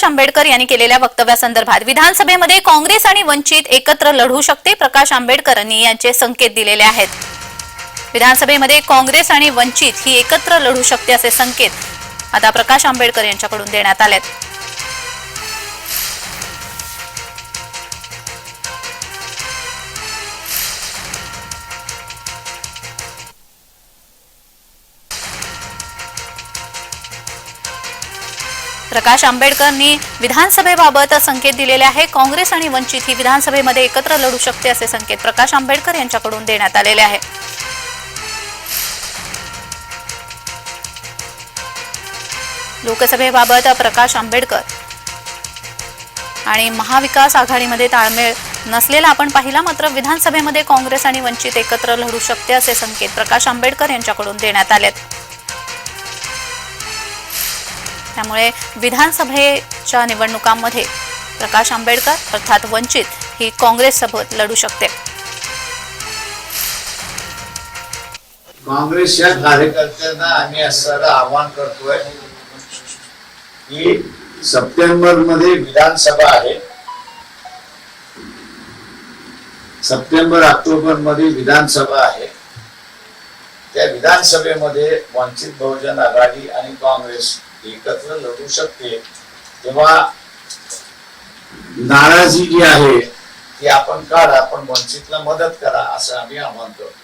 प्रकाश आंबेडकर यांनी केलेल्या वक्तव्यासंदर्भात विधानसभेमध्ये काँग्रेस आणि वंचित एकत्र लढू शकते प्रकाश आंबेडकरांनी यांचे संकेत दिलेले आहेत. विधानसभेमध्ये काँग्रेस आणि वंचित ही एकत्र लढू शकते असे संकेत आता प्रकाश आंबेडकर यांच्याकडून देण्यात आलेत. प्रकाश आंबेडकरांनी विधानसभेबाबत संकेत दिलेले आहे. काँग्रेस आणि वंचित ही विधानसभेमध्ये एकत्र लढू शकते असे संकेत प्रकाश आंबेडकर यांच्याकडून देण्यात आलेले आहे. लोकसभेबाबत प्रकाश आंबेडकर आणि महाविकास आघाडीमध्ये ताळमेळ नसलेला आपण पाहिला मात्र विधानसभेमध्ये काँग्रेस आणि वंचित एकत्र लढू शकते असे संकेत प्रकाश आंबेडकर यांच्याकडून देण्यात आलेत. त्यामुळे विधानसभेच्या निवडणुकांमध्ये प्रकाश आंबेडकर अर्थात वंचित ही काँग्रेससोबत लढू शकते. काँग्रेसच्या कार्यकर्त्यांना आम्ही असं आवाहन करतोय की सप्टेंबरमध्ये विधानसभा आहे. सप्टेंबर ऑक्टोबरमध्ये विधानसभा आहे. त्या विधानसभेमध्ये वंचित बहुजन आघाडी आणि काँग्रेस एकत्र लढू शकते. तेव्हा नाराजी जी आहे ती आपण काढा आपण वंचितला मदत करा असं आम्ही आव्हान करतो.